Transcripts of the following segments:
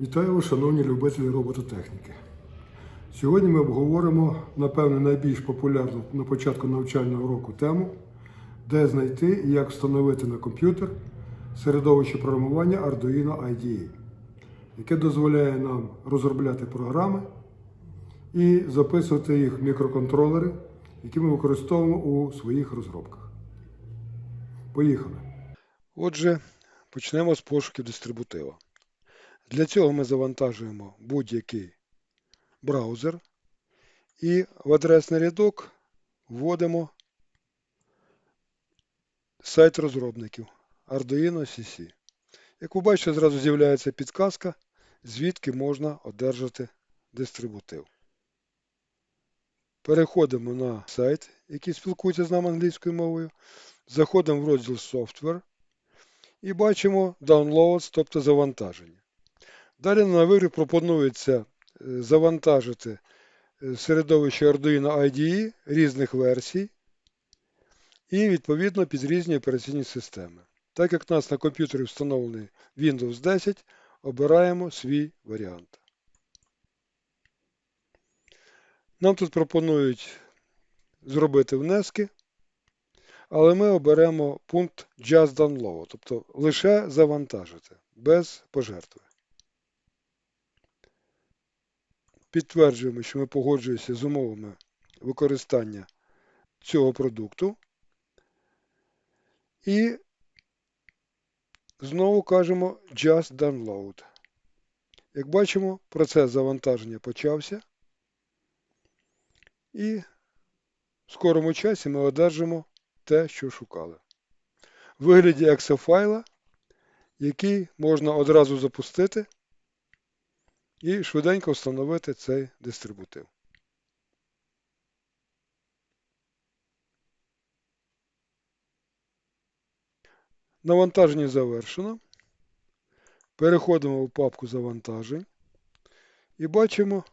Вітаю шановні любителі робототехніки. Сьогодні ми обговоримо, напевне, найбільш популярну на початку навчального року тему, де знайти і як встановити на комп'ютер середовище програмування Arduino IDE, яке дозволяє нам розробляти програми і записувати їх в мікроконтролери, які ми використовуємо у своїх розробках. Поїхали! Отже, почнемо з пошуків дистрибутива. Для цього ми завантажуємо будь-який браузер і в адресний рядок вводимо сайт розробників Arduino CC. Як ви бачите, зразу з'являється підказка, звідки можна одержати дистрибутив. Переходимо на сайт, який спілкується з нами англійською мовою. Заходимо в розділ Software і бачимо Downloads, тобто завантаження. Далі на вибір пропонується е, завантажити е, середовище Arduino IDE різних версій і відповідно під різні операційні системи. Так як у нас на комп'ютері встановлений Windows 10, обираємо свій варіант. Нам тут пропонують зробити внески, але ми оберемо пункт Just Download, тобто лише завантажити, без пожертви. Підтверджуємо, що ми погоджуємося з умовами використання цього продукту. І знову кажемо Just Download. Як бачимо, процес завантаження почався. І в скорому часі ми одержимо те, що шукали. В вигляді Excel файла, який можна одразу запустити і швиденько встановити цей дистрибутив. Навантаження завершено. Переходимо в папку завантажень і бачимо,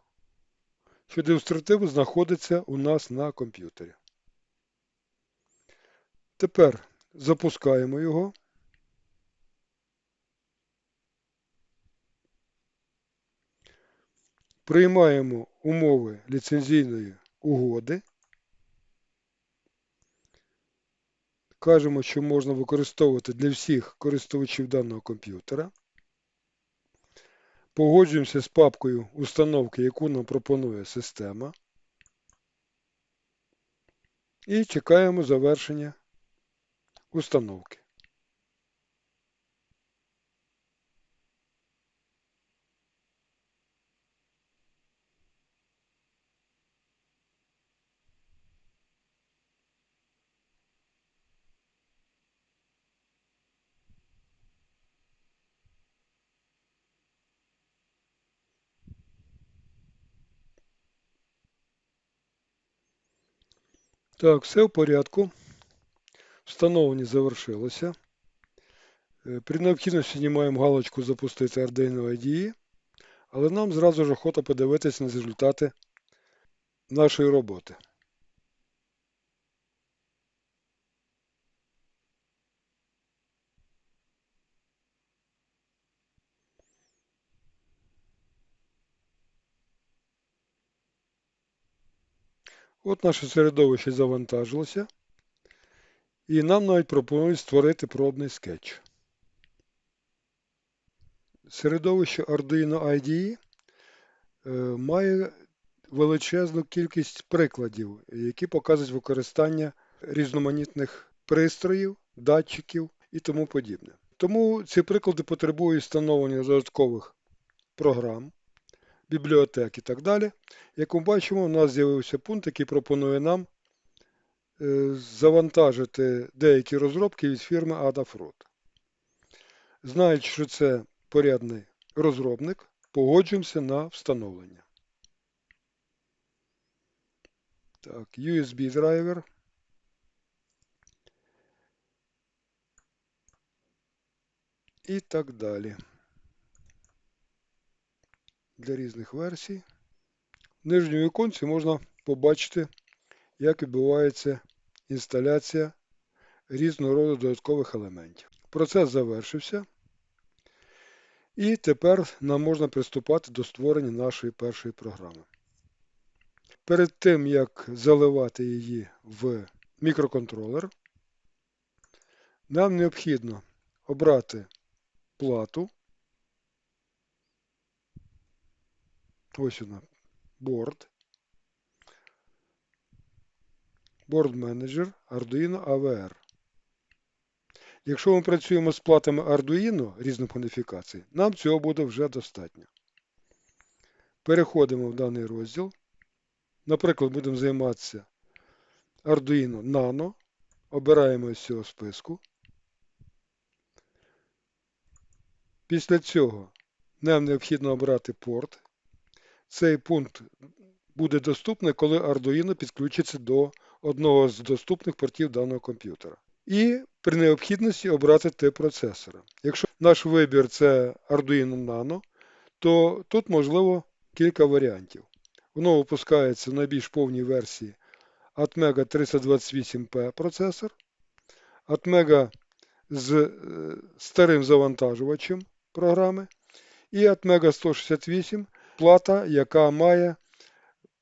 що демонстратив знаходиться у нас на комп'ютері. Тепер запускаємо його. Приймаємо умови ліцензійної угоди. Кажемо, що можна використовувати для всіх користувачів даного комп'ютера. Погоджуємося з папкою установки, яку нам пропонує система. І чекаємо завершення установки. Так, все в порядку. Встановлення завершилося. Е, При необхідності знімаємо галочку Запустити Arduino IDE, але нам зразу ж охота подивитися на результати нашої роботи. От наше середовище завантажилося. І нам навіть пропонують створити пробний скетч. Середовище Arduino IDE е, має величезну кількість прикладів, які показують використання різноманітних пристроїв, датчиків і тому подібне. Тому ці приклади потребують встановлення додаткових програм, бібліотек і так далі. Як ми бачимо, у нас з'явився пункт, який пропонує нам е, завантажити деякі розробки від фірми Adafruit. Знаючи, що це порядний розробник, погоджуємося на встановлення. Так, USB драйвер. І так далі. Для різних версій. В нижньому віконці можна побачити, як відбувається інсталяція різного роду додаткових елементів. Процес завершився. І тепер нам можна приступати до створення нашої першої програми. Перед тим, як заливати її в мікроконтролер, нам необхідно обрати плату. Ось вона, борд. Board Manager Arduino AVR. Якщо ми працюємо з платами Arduino різних модифікацій, нам цього буде вже достатньо. Переходимо в даний розділ. Наприклад, будемо займатися Arduino Nano. Обираємо з цього списку. Після цього нам необхідно обрати порт. Цей пункт буде доступний, коли Arduino підключиться до одного з доступних портів даного комп'ютера. І при необхідності обрати тип процесора. Якщо наш вибір це Arduino Nano, то тут можливо кілька варіантів. Воно випускається в найбільш повній версії Atmega 328P процесор, Atmega з е, старим завантажувачем програми і Atmega 168 плата, яка має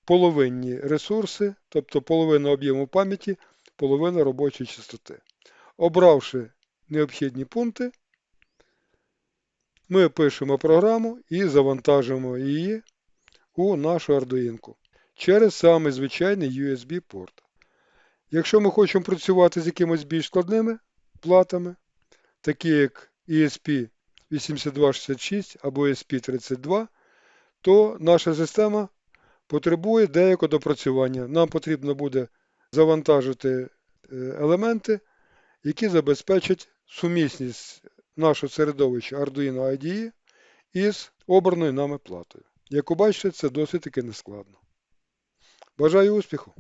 половинні ресурси, тобто половину об'єму пам'яті, половину робочої частоти. Обравши необхідні пункти, ми пишемо програму і завантажуємо її у нашу Arduino через самий звичайний USB-порт. Якщо ми хочемо працювати з якимись більш складними платами, такі як ESP8266 або ESP32, то наша система потребує деякого допрацювання. Нам потрібно буде завантажити е, елементи, які забезпечать сумісність нашого середовища Arduino IDE із обраною нами платою. Як ви бачите, це досить таки нескладно. Бажаю успіху!